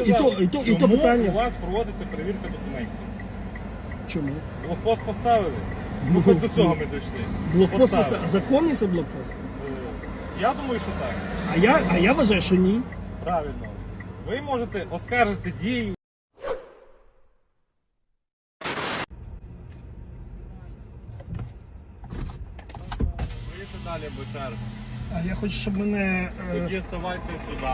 і то, і то, і то чому питання. у вас проводиться перевірка документів? Чому? Блокпост поставили? Ну, Ну, хоч до цього ми дійшли. Блокпост Поставили. поставив. Законний це блокпост? Е, Я думаю, що так. А я, а я вважаю, що ні. Правильно. Ви можете оскаржити дії. Поїдьте далі, черга. А я хочу, щоб мене. е, Тоді ставайте сюди.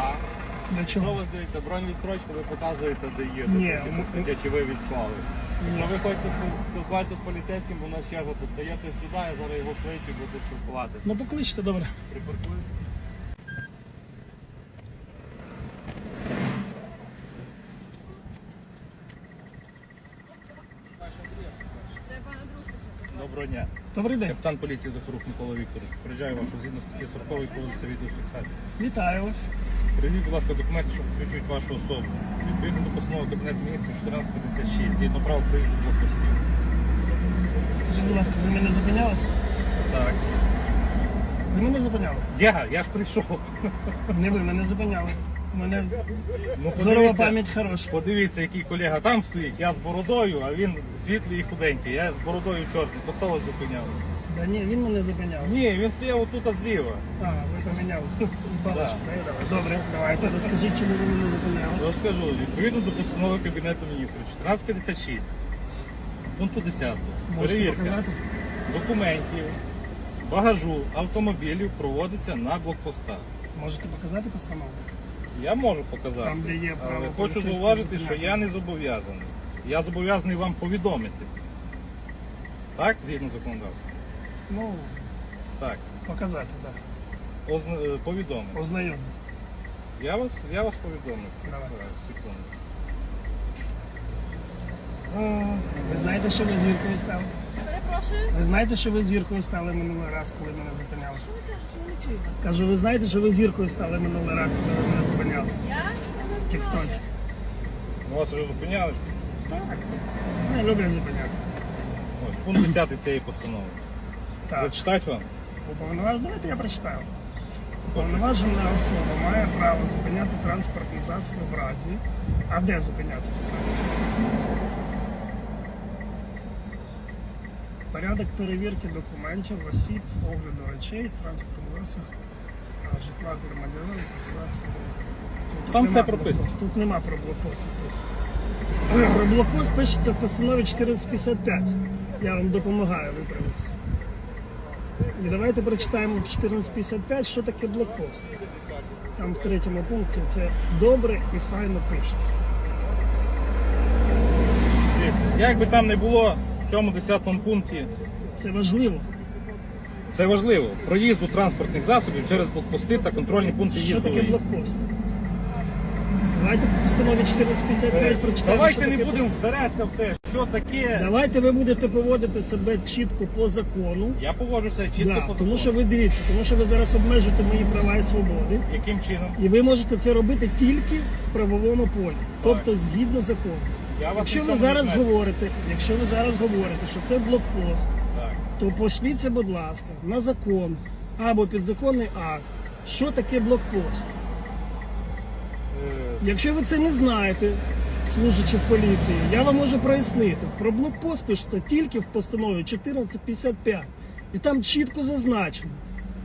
Для Що чого? вас дивиться, бронь відстрочку ви показуєте, де є, Ні, ми- щось чи ви військовий. Якщо ви хочете спілкуватися з поліцейським, бо у нас черга, то стаєте сюди, я зараз його кличу і буду спілкуватися. Ну покличте, добре. Припаркуєте? Доброго дня. Добрий день. Капітан поліції Захарук Микола Вікторович. Приїжджаю вашу згідно статті 40 кодексу відеофіксації. Вітаю вас. Приведіть, будь ласка, документи, що посвідчують вашу особу. Відповідно до постанови Кабінету міністрів 1456, згідно прав проїзду блокпостів. Скажіть, будь ласка, ви мене зупиняли? Так. Ви мене зупиняли? Я, я ж прийшов. Не ви мене зупиняли. У мене Ну, здорова подивіться, пам'ять хороша. Подивіться, який колега там стоїть. Я з бородою, а він світлий і худенький. Я з бородою чорний. То хто вас зупиняв? Да ні, він мене зупиняв. Ні, він стояв отут зліва. А, ви поміняли. Паличку, да. Добре, давайте розкажіть, чому ви мене зупиняли. Розкажу, відповідно до постанови Кабінету міністрів 1456, пункту 10. Можете Перевірка показати? документів, багажу автомобілів проводиться на блокпостах. Можете показати постанову? Я можу показати, Там, де є право але хочу поліцейського зауважити, що зупиняти. я не зобов'язаний. Я зобов'язаний вам повідомити. Так, згідно законодавства? Ну, Так, показати, так. Озна... е, повідомити. Ознайомити. Я вас, я вас повідомлю. Давай. Зараз, секунду. Ви знаєте, що ви зіркою стали? Перепрошую. Ви знаєте, що ви зіркою стали минулий раз, коли мене зупиняли? Що ви кажете? Я не чую вас. Кажу, ви знаєте, що ви зіркою стали минулий раз, коли ви мене зупиняли? Я? В Тіктоці. Ну, Вас вже зупиняли. Так. Не люблять зупиняти. Ось, пункт 10 цієї постанови. Так. Зачитати вам? Уповноважена, давайте я прочитаю. Уповноважена особа має право зупиняти транспортні засоби в разі. А де зупиняти? Порядок перевірки документів, осіб, огляду речей, транспортних засобів, житла громадянина. Тут Там все прописано. блокпост. Тут нема про блокпост написано. Про блокпост пишеться в постанові 1455. Я вам допомагаю виправитися. І давайте прочитаємо в 1455, що таке блокпост. Там в третьому пункті це добре і файно пишеться. Як би там не було в цьому 10 пункті, Це важливо. це важливо. Проїзду транспортних засобів через блокпости та контрольні пункти Що їзду. таке блокпост? Давайте в постанові 1455 прочитаємо. Давайте що не таке будемо пост- вдаратися в те, що таке. Давайте ви будете поводити себе чітко по закону. Я поводжуся чітко Да, по тому закону. що ви дивіться, тому що ви зараз обмежуєте мої права і свободи. Яким чином? І ви можете це робити тільки в правовому полі, тобто згідно закону. Я вас Якщо ви нічого не зараз говорите, якщо ви зараз говорите, що це блокпост, Так. то пошліться, будь ласка, на закон або підзаконний акт. Що таке блокпост? Якщо ви це не знаєте, служачи в поліції, я вам можу прояснити. Про блокпост пишеться тільки в постанові 1455. І там чітко зазначено,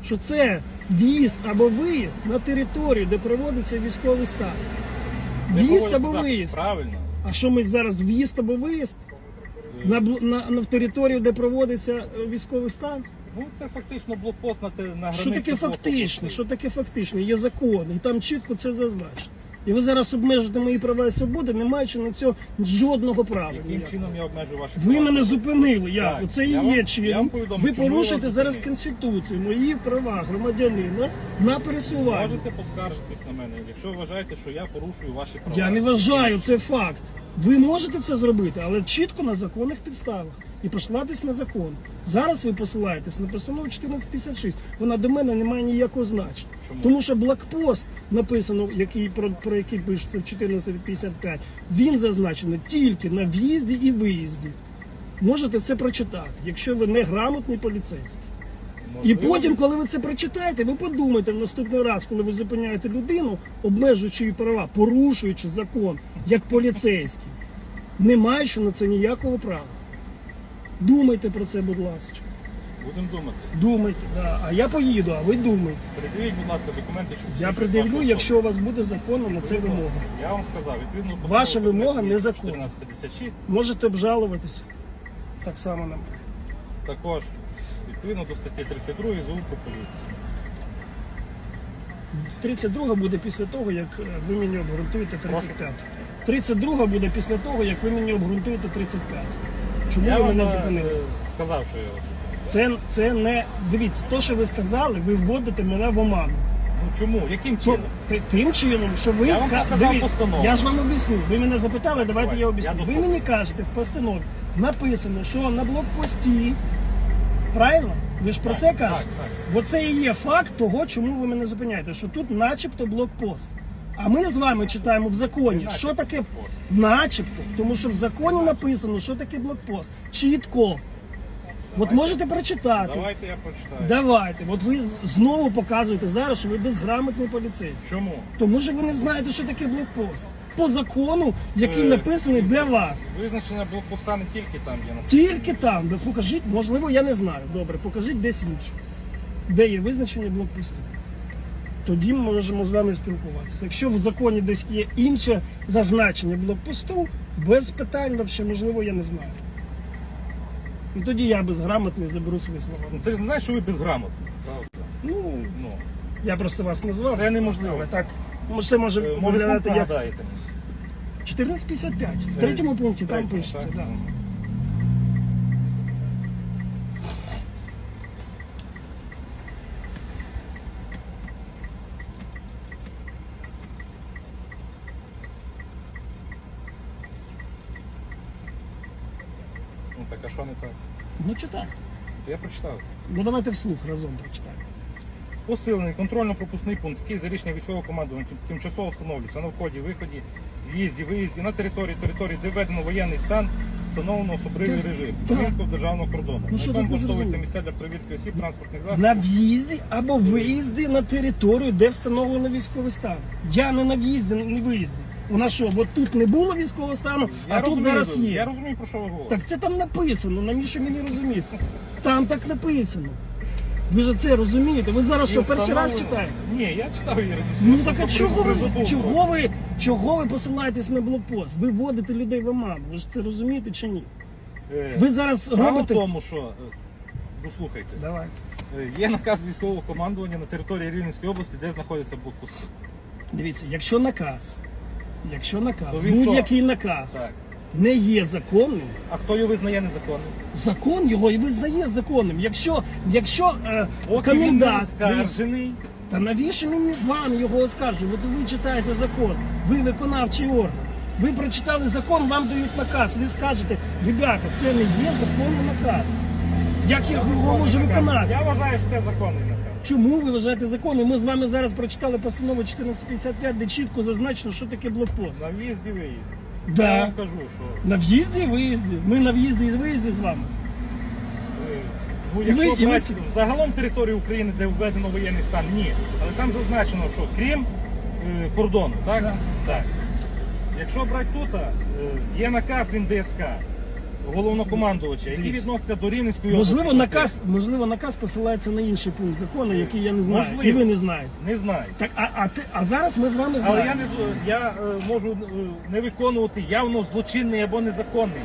що це в'їзд або виїзд на територію, де проводиться військовий стан. В'їзд або виїзд. Правильно. А що ми зараз в'їзд або виїзд на, бл- на, на в територію, де проводиться е, військовий стан? Ну, це фактично блокпост на, те- на границі. Що таке блоку. фактично? Що таке фактично? Є закон, і там чітко це зазначено. І ви зараз обмежуєте мої права і свободи, не маючи на цього жодного права. Яким ніякого. чином я обмежу ваші Ви права? мене зупинили. Я Так, оце і я є вам- я чином. вам повідомлю, Ви чому я порушуєте зараз конституцію, мої права громадянина на пересування. Можете поскаржитись на мене, якщо вважаєте, що я порушую ваші права. Я не вважаю, це факт. Ви можете це зробити, але чітко на законних підставах і послатись на закон. Зараз ви посилаєтесь на постанову 1456. Вона до мене не має ніякого значення. Чому? Тому що блокпост написано, який про, про який пишеться в 1455, він зазначений тільки на в'їзді і виїзді. Можете це прочитати, якщо ви не грамотний поліцейський. І потім, коли ви це прочитаєте, ви подумайте в наступний раз, коли ви зупиняєте людину, обмежуючи її права, порушуючи закон як поліцейський, не маючи на це ніякого права. Думайте про це, будь ласка. Будемо думати. Думайте, да. а я поїду, а ви думайте. Придивіть, будь ласка, документи, щоб Я придивлю, якщо у вас буде законно на це вимога. Я вам сказав, відповідно до Ваша вимога Кабінету незаконна. 1456, Можете обжалуватися так само на мене. також відповідно до статті 32 ЗУ про поліцію. З 32 буде після того, як е, ви мені обґрунтуєте Прошу. 35. 32 буде після того, як ви мені обґрунтуєте 35. Чому Я ви мене е, зупинили? сказав, що я вас. Це, це не дивіться, то, що ви сказали, ви вводите мене в оману. Ну чому? Яким чином? ти- тим чином, що ви Я вам ка- показав дивіться, постанову. Я ж вам об'ясню. Ви мене запитали, давайте Давай, я об'ясню. я ви дослухаю. мені кажете в постанові написано, що на блокпості. Правильно? Ви ж про Так, це так, кажете? так. Бо це і є факт того, чому ви мене зупиняєте, що тут начебто блокпост. А ми з вами читаємо в законі, що таке начебто, тому що в законі написано, що таке блокпост. Чітко. От можете прочитати. Давайте я прочитаю. Давайте. От ви знову показуєте зараз, що ви безграмотний поліцейський. Чому? Тому що ви не знаєте, що таке блокпост. По закону, який Е, написаний для вас. Визначення блокпоста не тільки там є на Тільки там, де покажіть, можливо, я не знаю. Добре, покажіть десь інше. Де є визначення блокпосту. Тоді ми можемо з вами спілкуватися. Якщо в законі десь є інше зазначення блокпосту, без питань, взагалі, можливо, я не знаю. І тоді я безграмотний заберу свої слова. Ну, Це ж не значить, що ви безграмотні. Правда? Ну, Ну, я просто вас назвав. Це неможливо. Але так, ну, це може е, може, виглядати як нагадаєте? 1455. В третьому пункті там пишеться. Да. Так, а що не так? Ну читайте. Я прочитав. Ну давайте вслух разом прочитаємо. Посилений контрольно-пропускний пункт, який за рішення військового командування тимчасово встановлюється на вході, виході, в'їзді, виїзді на території, території, де введено воєнний стан, встановлено особливий Так, режим, зупинку державного кордону, Ну, на що якому тут не влаштовуються зрозуміло? місця для перевірки осіб, транспортних засобів. На в'їзді або виїзді на територію, де встановлено військовий стан. Я не на в'їзді, не виїзді. У нас що, от тут не було військового стану, Я а тут зараз є. Я розумію, про що ви говорите. Так це там написано, навіщо мені розуміти? Там так написано. Ви ж це розумієте? Ви зараз що, перший раз читаєте? Ні, я читав її. Ну так а чого ви, чого ви, чого ви посилаєтесь на блокпост? Ви вводите людей в оману. Ви ж це розумієте чи ні? Е, Ви зараз Справа в робите. тому, що е, дослухайте, Давай. е, є наказ військового командування на території Рівненської області, де знаходяться блокпости. Дивіться, якщо наказ, якщо наказ, То він будь-який наказ Так. не є законним, А хто його визнає незаконним? закон його і визнає законним. Якщо, якщо е, Поки він не комендант, оскаржений. та навіщо мені вам його оскаржувати? Ви читаєте закон, ви виконавчий орган. Ви прочитали закон, вам дають наказ. Ви скажете, ребята, це не є законний наказ. Як я його можу виконати? Я вважаю, що це законний наказ. Чому ви вважаєте законним? Ми з вами зараз прочитали постанову 1455, де чітко зазначено, що таке блокпост. На в'їзді виїзді. Я вам кажу, що На в'їзді виїзді. Ми на в'їзді і виїзді з вами. е, ну, І якщо ви- і брати ці- загалом територію України, де введено воєнний стан, ні. Але там зазначено, що крім е, кордону, так? Так. Так. Якщо брати тут, е, є наказ він ДСК головнокомандувача, який відноситься до Рівненської Можливо, наказ, можливо, наказ посилається на інший пункт закону, який я не знаю. Можливо. І ви не знаєте. Не знаю. Так, а, а, ти, а зараз ми з вами Але знаємо. я не з- я е, можу е, не виконувати явно злочинний або незаконний.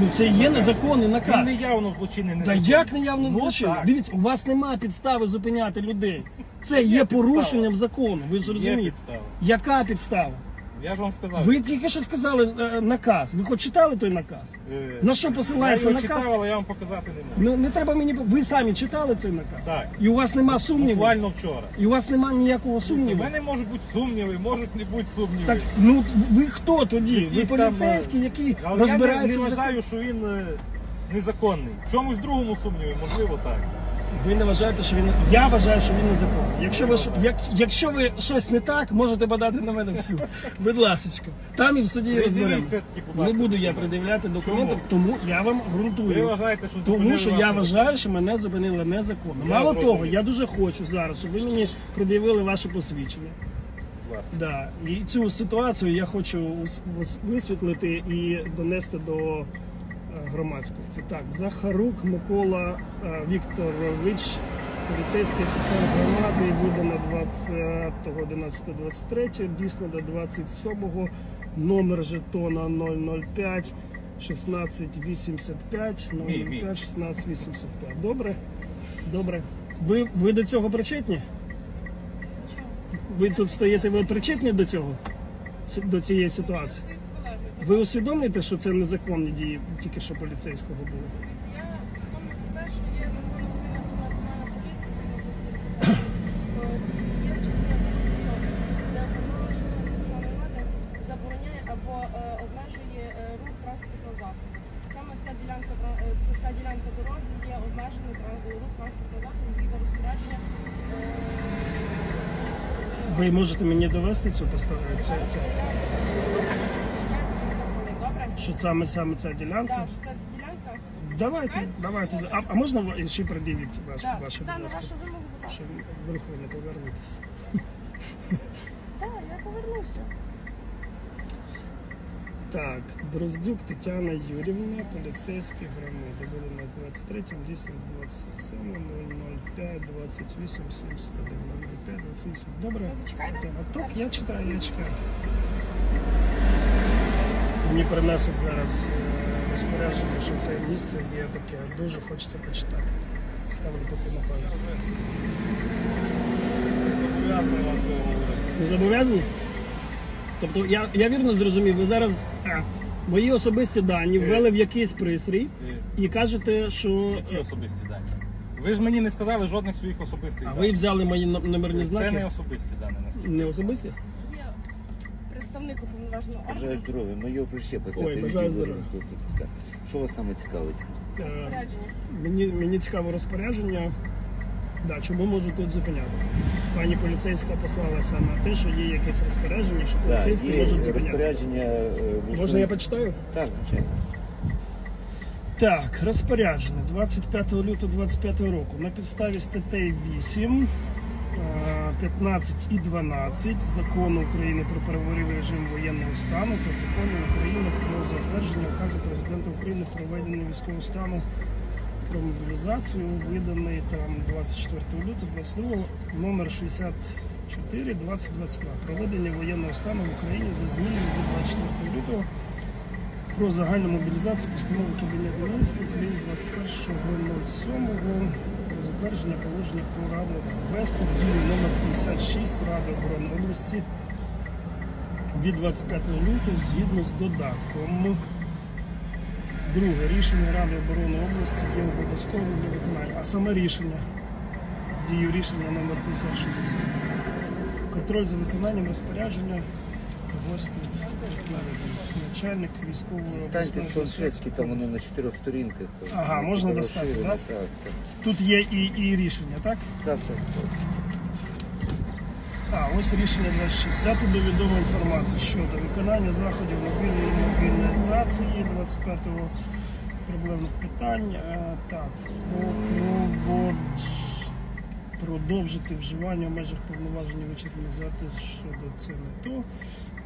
Ну це є незаконний Він наказ. не явно злочинний, Та незаконний. як не явно Ну, злочин? так. Дивіться, у вас немає підстави зупиняти людей. Це Є є підстава. порушенням закону. Ви ж Є розумієте? підстава. Яка підстава? Я ж вам сказав. Ви тільки що сказали е, наказ. Ви хоч читали той наказ? Е, На що посилається я його наказ? читав, але я вам показати не можу. Ну не треба мені. Ви самі читали цей наказ? Так. І у вас нема сумніву. Буквально вчора. І у вас нема ніякого У сумніву. мене можуть бути сумніви, можуть не бути сумніви. Так, ну ви хто тоді? Ви Якісь там, поліцейський, який Але розбирається я не, в не законі? вважаю, що він е, незаконний. В чомусь другому сумніві, можливо, так. Ви не вважаєте, що він. Я вважаю, що він незаконний. Якщо ви як, якщо ви щось не так, можете подати на мене в суд. Будь ласка. Там і в суді Пред'явіть розберемося. все-таки, будь Не ласка, буду я пред'являти документи, тому я вам Ви ґрунтую. вважаєте, що Тому зупинили що я вважаю, що мене зупинили незаконно. Я Мало того, я дуже хочу зараз, щоб ви мені пред'явили ваше посвідчення. Да. І цю ситуацію я хочу ус- вис- висвітлити і донести до громадськості. Так, Захарук Микола е, Вікторович, поліцейський офіцер громади, видано 20.11.23, дійсно до 27-го, номер жетона 005 1685 Мій, мій. 005 1685. Добре? Добре. Ви, ви до цього причетні? Ви тут стоїте, ви причетні до цього? До цієї ситуації? Ви усвідомлюєте, що це незаконні дії тільки що поліцейського були? Я свідомо про те, що є закон України про національну поліцію, згідно з 30 і є частина 7, де уповноважена державної забороняє або е, обмежує е, рух транспортного засобу. Саме ця ділянка е, ця, ділянка дороги є обмежений тра- рух транспортного засобу згідно розпорядження. Ви можете мені довести цю постанову? Що саме саме ця ділянка? Так, що це ділянка. Давайте, давайте. А, а можна ще ваші, Так, ваші та, будь на вашу вимогу, будь ласка. Щоб повернутися. Так, я повернуся. Так, Дроздюк Тетяна Юрівна, поліцейський громади. Були на 23, дійсно 27, 005, 28, 71, 005, 28. Добре. А так, я читаю, я чекаю. Мені принесуть зараз е, розпорядження, що це місце є таке, дуже хочеться почитати. Ставлю поки на пам'ять. Зобов'язані? Тобто я, я вірно зрозумів, ви зараз мої особисті дані ввели в якийсь пристрій І кажете, що. Які особисті дані? Ви ж мені не сказали жодних своїх особистих А даних. ви взяли мої ном- номерні Це не особисті дані, наскільки. Не особисті? Представник уповноваженого Бажаю органу здоров'я, моє прищепити. Ой, бажаю здоров'я. Що вас саме цікавить? Е, розпорядження. Мені, мені цікаво розпорядження. Да, чому можу тут зупиняти? Пані поліцейська послалася на те, що є якесь розпорядження, що Так, поліцейські є можуть зупиняти. розпорядження. е, Можна я почитаю? Так, звичайно. Так, розпорядження 25 лютого 25 року на підставі статей 8, е, 15 і 12 закону України про правовий режим воєнного стану та закону України про затвердження указу президента України про введення військового стану про мобілізацію, виданий там 24 лютого 22 номер 64 2022 проведення воєнного стану в Україні за змінами від 24 лютого про загальну мобілізацію постанови Кабінету міністрів України 21.07 про затвердження положення про раду ввести в дію номер 56 Ради оборони області від 25 лютого згідно з додатком. Друге рішення Ради оборони області є обов'язковим для виконання, а саме рішення дію рішення номер 56. Контроль за виконанням розпорядження ось тут начальник військової Станьте Солшецький, там воно на чотирьох сторінках. там. Ага, можна достати, так? Так, так. Тут є і, і рішення, так? Так, так, так. А, ось рішення 26. Взяти до відома інформацію щодо виконання заходів мобільної мобілізації 25-го проблемних питань. Е, Так, продовжити вживання в межах повноважень вичерпнути щодо це не то.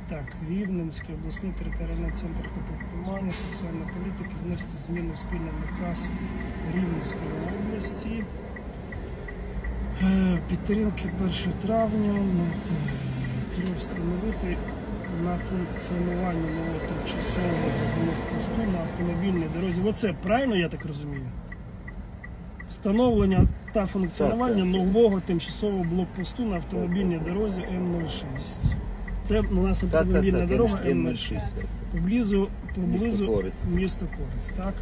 Так, Рівненський обласний територіальний центр комплектування, соціальної політики внести зміни в спільний наказ Рівненської області. Е, Підтримки 1 травня ну, встановити на функціонування нового тимчасового блокпосту на автомобільній дорозі. Оце правильно я так розумію? Встановлення та функціонування нового тимчасового блокпосту на автомобільній дорозі М06. Це у нас автомобільна дорога М06. М06. Поблизу, поблизу Місто Корець. місто Корець. Так.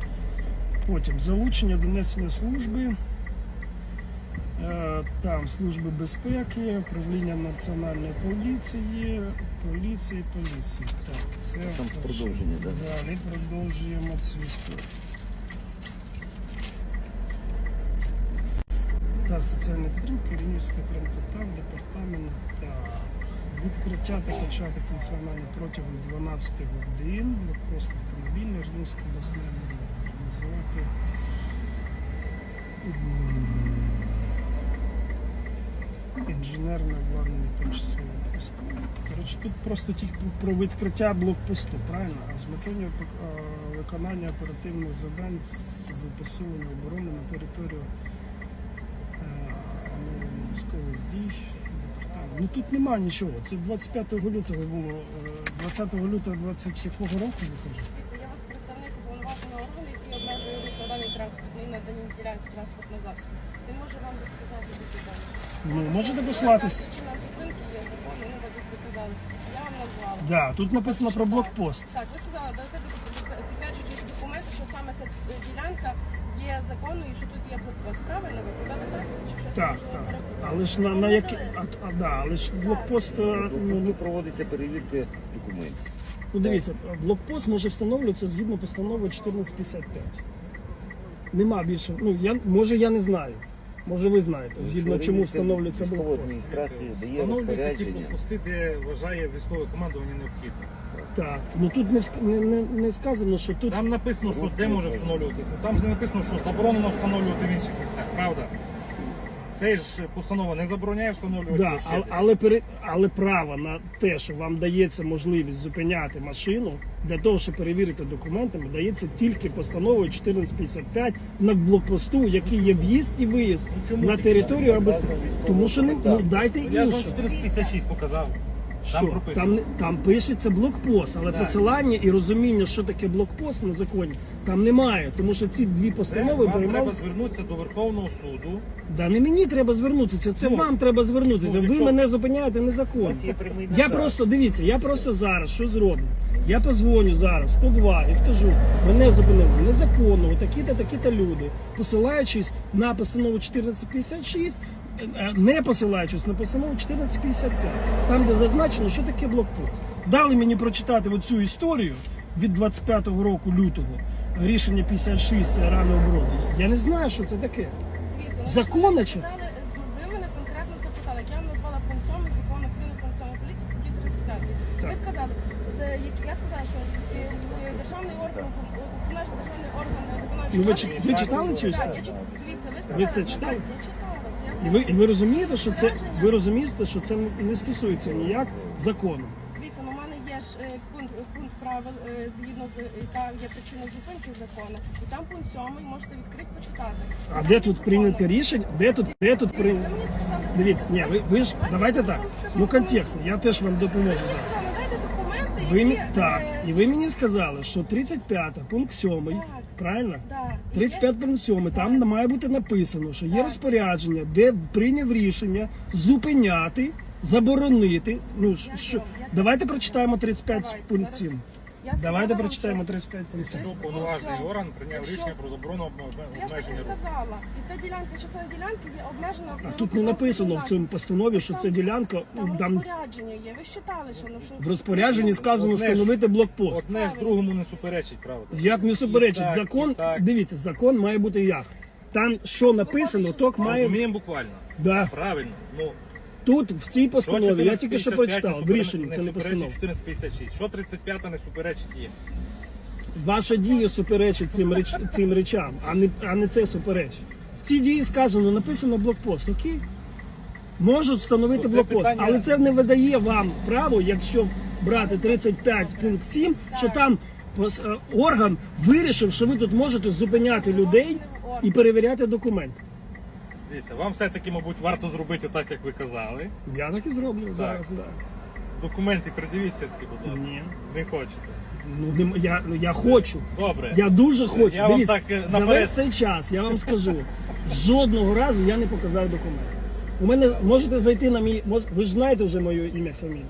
Потім залучення до несення служби. Е, Там служби безпеки, управління національної поліції, поліції, поліції. Так, це Там продовження, да? Далі продовжуємо цю історію. Центр соціальної підтримки, Рівнівська там департамент. Так. Відкриття та почати функціонування протягом 12 годин. Блокпост автомобільний, Рівнівська обласна організувати. Інженерне обладнання тимчасово посту. Коротше, тут просто тільки про відкриття блокпосту, правильно? А з метою е, виконання оперативних завдань з посилення оборони на територію військових дій. Ну тут нема нічого. Це 25 лютого було. е, 20 лютого 20 якого року ви кажете? Це я вас представник уповноваженого органу, який обмежує рух на даній транспортній на даній ділянці транспортного засобу. Він може вам розказати дуже добре. Ну, можете послатись. Причина зупинки є законом, ну ви казали. Я вам назвала. Да, тут написано про блокпост. Так, ви сказали, дайте підтверджуючи документи, що саме ця ділянка є законною і що тут є блокпост. Правильно ви казали так? Чи щось Так, можливо так. перепутала? Але ж на, на які. А, а, да, але ж блокпост. е, Ну, Ну, проводиться перевірка документів. Ну дивіться, блокпост може встановлюватися згідно постанови 1455. Нема більше. Ну я може я не знаю. Може ви знаєте, згідно Що чому встановлюється військова блокпост. адміністрація дає Встановлюються ті розпорядження. блокпости, де вважає військове командування необхідно. Так, ну тут не, ск- не, не, не сказано, що тут. Там написано, що де може встановлюватися. Там ж не написано, що заборонено встановлювати в інших місцях, правда? Це ж постанова не забороняє встановлювати. Да, площади. але, але, пере- але право на те, що вам дається можливість зупиняти машину для того, щоб перевірити документами, дається тільки постановою 1455 на блокпосту, який є в'їзд і виїзд Ну, чому на територію або тому, що не ну, дайте Я ж вам інше. 456 показав. Що? Там прописано. Там, не- там пишеться блокпост, але Так. посилання і розуміння, що таке блокпост на законі, там немає. Тому що ці дві Це постанови вам треба приймалися. звернутися до Верховного суду. Да не мені треба звернутися, це Ну, вам треба звернутися. ну, Ви якщо- мене зупиняєте незаконно. Я просто дивіться, я просто зараз що зроблю? Я позвоню зараз 102 і скажу, мене зупинили незаконно, такі-то, такі-то люди, посилаючись на постанову 1456, е, е, не посилаючись на постанову 1455, там де зазначено, що таке блокпост. Дали мені прочитати оцю історію від 25-го року лютого. Рішення 56 це рано оборони. Я не знаю, що це таке. Дивіться, ну, Законно ви чи? Ви мене конкретно запитали, як я вам назвала пункт 7 закону України про національну поліцію статті 35. Ви сказали, я сказала, що е, е, державний орган, державний орган виконавчої Ну, ви ви читали цю Так, я чит- Дивіться, ви сказали, це читали? Я читала І ви, і ви розумієте, що це ви розумієте, що це не стосується ніяк закону. Дивіться, ну, у мене є ж е, пункт, пункт правил, е, згідно з яка є причина зупинки закону. І там пункт 7, можете відкрити почитати. А Там де є тут законом. прийняте рішення? Де тут де тут Дивіться, прийняте? ви мені сказали- Дивіться, ні, ви, ви ж давайте так. Ну контекстно, я теж вам допоможу зараз. Ви мі- так, і ви мені сказали, що 35 пункт 7, Так. правильно? Так. 35 пункт 7, там має бути написано, що є Так. розпорядження, де прийняв рішення зупиняти, заборонити. Ну ж- що, давайте прочитаємо 35 Давайте, пункт зараз. 7. Я Давайте прочитаємо що- 35 пункт 7. Що уповноважений Ну, орган прийняв якщо- рішення про заборону обме- Я ж так і обмеження руху. сказала. І ця ділянка, частина ділянки є обмежена. А тут не написано в цьому постанові, що це ділянка Там там розпорядження є. Ви ж читали, що... ну, що в розпорядженні сказано Одне ж- встановити блокпост. Одне ж другому не суперечить, правда? Як не суперечить І закон, так. дивіться, закон має бути як. Там що написано, ток має. Розуміємо буквально. Да. Правильно. Ну, Тут в цій постанові, я тільки що прочитав, в рішенні це не постанова. 1456. Що 35 не суперечить їм? Ваша дія суперечить цим реч, цим речам, а не, а не це суперечить. В цій дії сказано, написано блокпост, окей? Можуть встановити Ну, блокпост, питання- але це не видає вам право, якщо брати 35 пункт 7, що там пос- е, орган вирішив, що ви тут можете зупиняти людей і перевіряти документи. Дивіться, вам все-таки, мабуть, варто зробити так, як ви казали. Я так і зроблю зараз. Да. Документи придивіть все-таки, будь ласка. Ні. Не хочете. Ну, нем- я, ну, я хочу. Добре. Я дуже хочу. Я вам Дивіться, так, е, за наперед- весь цей час я вам скажу, жодного разу я не показав документи. У мене можете зайти на мій. мож- ви ж знаєте вже моє ім'я, фамілію.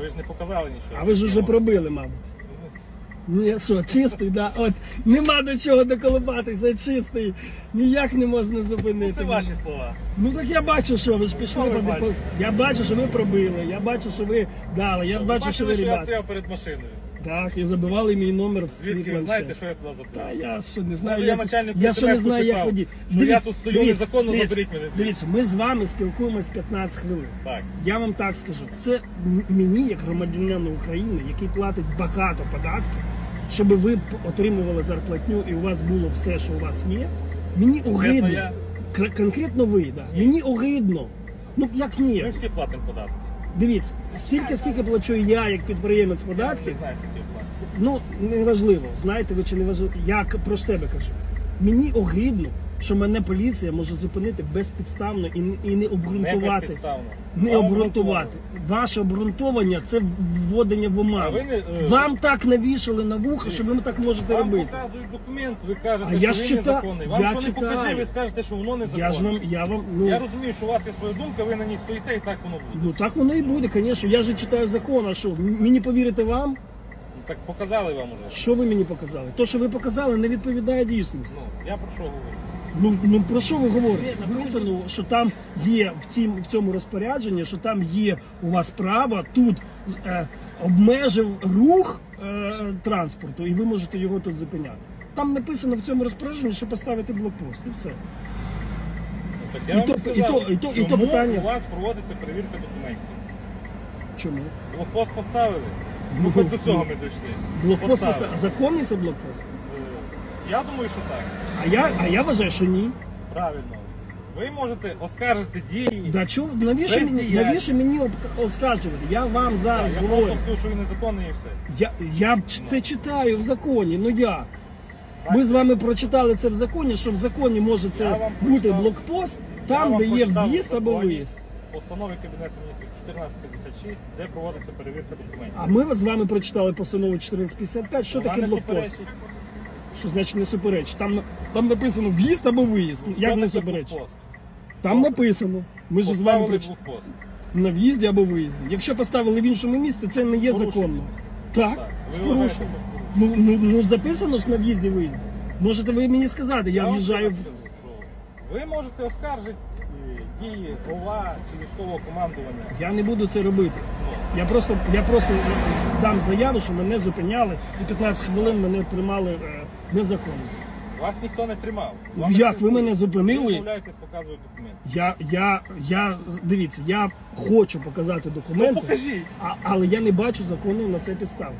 Ви ж не показали нічого. А ви ж вже пробили, мабуть. Ні, що, чистий, да? От нема до чого доколупатися, чистий. Ніяк не можна Ну, зупинити. Це ваші слова. Ну так я бачу, що ви ж пішли Що ви по бачите? Я бачу, що ви пробили, я бачу, що ви дали, я бачу, що ви бачили, що я ребята. стояв перед машиною. Так, і забивали мій номер в свій Звідки ви планшет. знаєте, що я туди Та я що не знаю. Може, я начальнику я що не SMS знаю, як написав, водій. що я тут стою незаконно, дивіться, заберіть мене звідси. Дивіться, ми з вами спілкуємось 15 хвилин. Так. Я вам так скажу, це м- мені, як громадянину України, який платить багато податків, щоб ви отримували зарплатню і у вас було все, що у вас є. Мені огидно. я. Кр- Конкретно ви, да. Ні. Мені огидно. Ну як ні? Ми всі платимо податки. Дивіться, стільки скільки плачу я як підприємець податків, ну неважливо, знаєте ви чи не важливо. Я про себе кажу. Мені огидно, що мене поліція може зупинити безпідставно і, не- і не Не обґрунтувати. безпідставно. Не обґрунтувати. Ваше обґрунтування це вводення в А ви оману. не, е, Вам так навішали на вуха, що ви так можете Вам робити. показують документ, ви кажете, А я що ж він чита- незаконний. Вам я що не читаю. покажи, ви скажете, що воно. Я ж вам, я вам, ну, Я розумію, що у вас є своя думка, ви на ній стоїте і так воно буде. ну так воно і буде, звісно. Я же читаю закон, а що? м- Мені повірити вам? Ну, Так показали вам уже. Що ви мені показали? То, що ви показали, не відповідає дійсності. Ну, я про що говорю? Ну, ну про що ви говорите? Написано, що там є в цім в цьому розпорядженні, що там є у вас право тут е, обмежив рух е, транспорту, і ви можете його тут зупиняти. Там написано в цьому розпорядженні, що поставити блокпост, і все. Так І вам то- сказав, і то- і то- і то чому питання- у вас проводиться перевірка документів. Чому? Блокпост поставили? Ну, хоч до цього ми дійшли. Блокпост Поставили. поставити. Законний це блокпост. Е, Я думаю, що так. А я, а я вважаю, що ні. Правильно. Ви можете оскаржити дії. Да чого навіщо мені, навіщо мені об- оскаржувати? Я вам зараз я говорю. просто скажу, що він незаконний і все. Я, я ч- це читаю в законі. Ну як? Ми з вами прочитали це в законі, що в законі може Я це вам бути прочитав. блокпост, Я там, вам де є прочитав в'їзд або законі. виїзд. Постанови Кабінету міністрів 1456, де проводиться перевірка документів. А ми з вами прочитали постанову 1455. Що Вона таке не блокпост? суперечить. Що значить не суперечить? Там, там написано в'їзд або виїзд. Що Як не блокпост? Там написано. Ми ж з вами блокпост. на в'їзді або виїзді. Якщо поставили в іншому місці, це не є Порушення. законно. Так, Так, з порушенням. Ну, ну, ну записано ж на в'їзді виїзді. Можете ви мені сказати, я вам в'їжджаю. в- Ви можете оскаржити е, дії ОВА чи військового командування. Я не буду це робити. Ну, Я просто, я просто дам заяву, що мене зупиняли і 15 хвилин мене тримали е, незаконно. Вас ніхто не тримав. Ну, як? Ви мене зупинили? відмовляєтесь показувати документи. Я, я, я, дивіться, я хочу показати Ну документи, покажіть. а, але я не бачу закону на це підстави.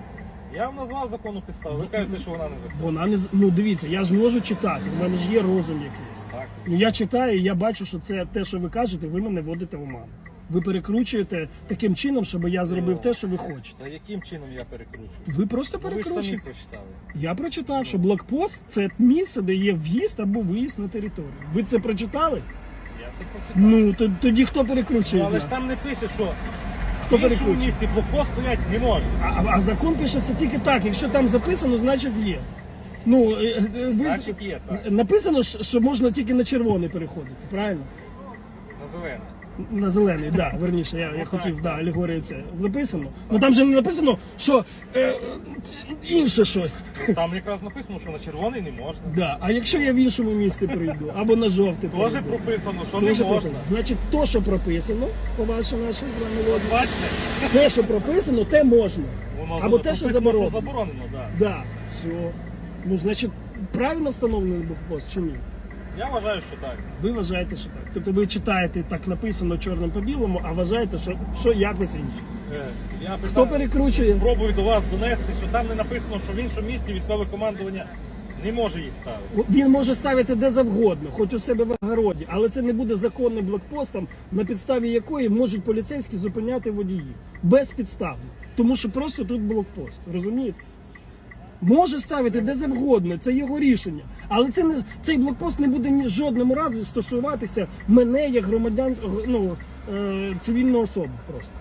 Я вам назвав законну підставу. Ви кажете, що вона не законна. Вона не з- ну дивіться, я ж можу читати, у мене ж є розум якийсь. Так. Ну я читаю, і я бачу, що це те, що ви кажете, ви мене вводите в оману. Ви перекручуєте таким чином, щоб я зробив те, що ви хочете. Та яким чином я перекручую? Ви просто Ну, ви ж самі перекручуєте. прочитали. Я прочитав, що блокпост це місце, де є в'їзд або виїзд на територію. Ви це прочитали? Я це прочитав. Ну то тоді хто Ну, перекручує? з але ж нас? там не пише, що Хто в іншому перекручує? місці блокпост стоять не може. А, а- а закон пишеться тільки так. Якщо там записано, значить є. Ну е, е, ви Значить є так. написано, що можна тільки на червоний переходити, правильно? На зелене. На зелений, да, верніше, я, я хотів, да, алегорія це записано. Ну там же не написано, що е, інше щось. Там якраз написано, що на червоний не можна. Да. А якщо я в іншому місці прийду, або на жовтий прийду? прописано, що Тоже не можна. прописано. Значить, то, що прописано, по вашій нашій з вами логіці, Бачите? те, що прописано, те можна. Воно Або за- те, що прописано, заборонено. заборонено, да. Да, все. Ну, значить, правильно встановлений блокпост чи ні? Я вважаю, що так. Ви вважаєте, що так. Тобто ви читаєте так написано чорним по білому, а вважаєте, що, що якось інше. Е, Я Хто питаю- перекручує? Пробую до вас донести, що там не написано, що в іншому місці військове командування не може їх ставити. Він може ставити де завгодно, хоч у себе в огороді, але це не буде законним блокпостом, на підставі якої можуть поліцейські зупиняти водії безпідставно. Тому що просто тут блокпост. Розумієте? Може ставити де завгодно, це його рішення. Але це не цей блокпост не буде ні жодному разі стосуватися мене як громадян ну, е, цивільної особи просто.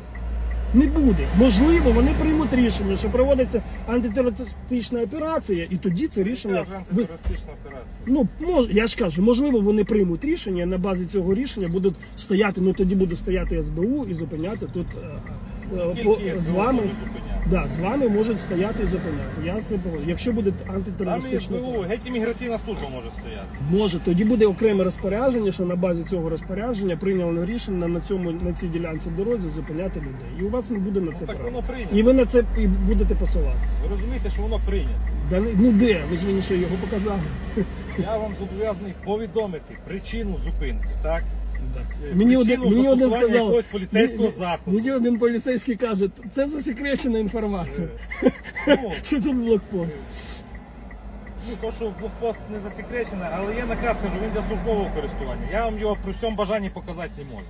Не буде. Можливо, вони приймуть рішення, що проводиться антитерористична операція, і тоді це рішення вже антитерористична операція. Ну, мож, я ж кажу, можливо, вони приймуть рішення, на базі цього рішення будуть стояти, ну тоді буде стояти СБУ і зупиняти тут е, Тільки з вами. Да, з вами можуть стояти і зупиняти. Я це погоджую. Якщо буде Там і антитерористична СБУ, операція. геть імміграційна служба може стояти. Може, тоді буде окреме розпорядження, що на базі цього розпорядження прийняли рішення на цьому на цій ділянці дорозі зупиняти людей. І у вас не буде на Ну, це так права. воно прийнято. І ви на це і будете посилатися. Ви розумієте, що воно прийнято. Да, не- ну де? Ви ж мені що його показали? Я вам зобов'язаний повідомити причину зупинки, так? Е, Мені один, мені один сказав, поліцейського заходу. Мені один поліцейський каже, це засекречена інформація. Е, Ну, Що тут блокпост? Ну, то, що блокпост не засекречений, але є наказ, кажу, він для службового користування. Я вам його при всьому бажанні показати не можу.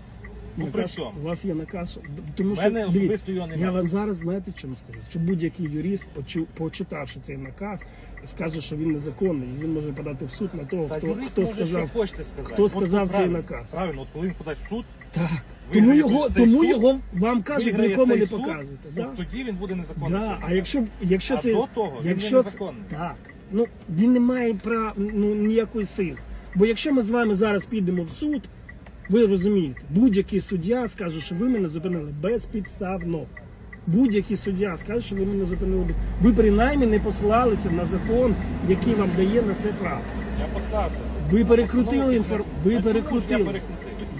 Ну, при Наказ- всьому. У вас є наказ. Тому що мене дивіться, особисто його я немає. вам зараз знаєте, чому скажу? Що будь-який юрист, почу- почитавши цей наказ, скаже, що він незаконний, і він може подати в суд на того, Та хто, юрист хто може, сказав. що хочете сказати. хто От сказав цей правильно, наказ? Правильно, от коли він подасть в суд, Так. Виграє Тому його, цей тому суд, його вам кажуть, виграє нікому цей не суд, показуйте. то Да? тоді він буде незаконним. Да. А якщо, якщо А це до того він якщо не це- незаконний. так, ну він не має права ну, ніякої сили. Бо якщо ми з вами зараз підемо в суд, ви розумієте, будь-який суддя скаже, що ви мене зупинили безпідставно. Будь-який суддя скаже, що ви мене зупинили. Ви принаймні не посилалися на закон, який вам дає на це право. Я послався. Ви перекрутили Постанову інфор... писали. Ви перекрутили.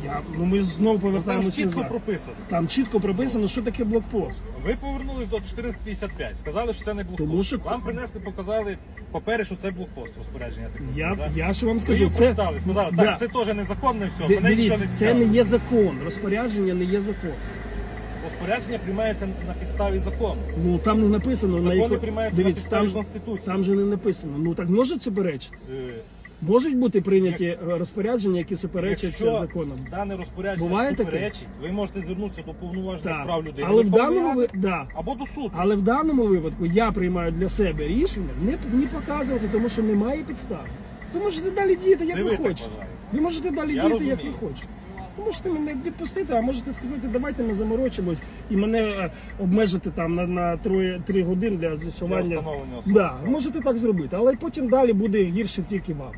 Я Ну ми знову Ну, Там повертаємося чітко назад. прописано. Там чітко прописано, що таке блокпост. Ви повернулись до 1455, сказали, що це не блокпост. Тому що Вам принесли, показали папери, що це блокпост розпорядження. Так Я, да? я що вам скажу, це, прочитали, сказали, Да. це теж незаконне все, Ди- мене нічого дивіться, не це цікавить. не є закон. Розпорядження не є закон. Розпорядження приймається на підставі закону. Ну там не написано на Закони яко... приймаються на Дивіться, підставі там, Конституції. там же не написано. Ну так може суперечити? Е, Можуть бути прийняті е, розпорядження, які суперечать Якщо законам. дане розпорядження Буває таке? суперечить, ви можете звернутися до повноваженого Так. справ людини. Але в Верховної даному Ради ви... да. або до суду. Але в даному випадку я приймаю для себе рішення не, не показувати, тому що немає підстав. Ви можете далі діяти, як Це ви ви так хочете. вважаєте. Ви можете далі Я діяти, як ви розумію. хочете. Ви можете мене відпустити, а можете сказати, давайте ми заморочимось і мене е, обмежити там на, на троє, три години для з'ясування. Да, можете так зробити, але потім далі буде гірше тільки вам.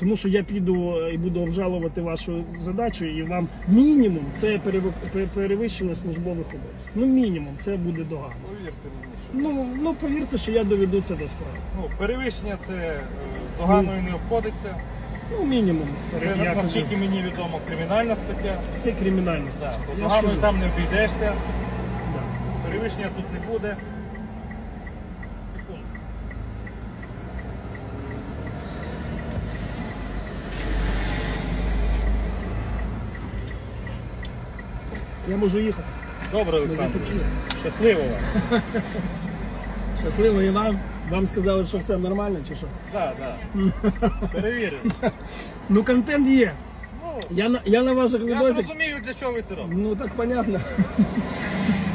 Тому що я піду е, і буду обжалувати вашу задачу, і вам мінімум це переви- перевищення службових обов'язків. Ну мінімум це буде догана. Повірте мені, що Ну ну повірте, що я доведу це до справи. ну, перевищення це е, доганою не обходиться. Ну мінімум. Це я кажу, наскільки мені відомо кримінальна стаття. це кримінальна стаття. Я ж кажу, там не обійдешся, да. перевищення тут не буде. Секунду. Я можу їхати. Добре, Олександр. Щасливо вам. Щасливо і вам. Вам сказали, що все нормально чи що? Так, так. Перевірено. Ну контент є. Ну, Я на я на ваших я відосах. зрозумію, для чого ви це робите. Ну так понятно.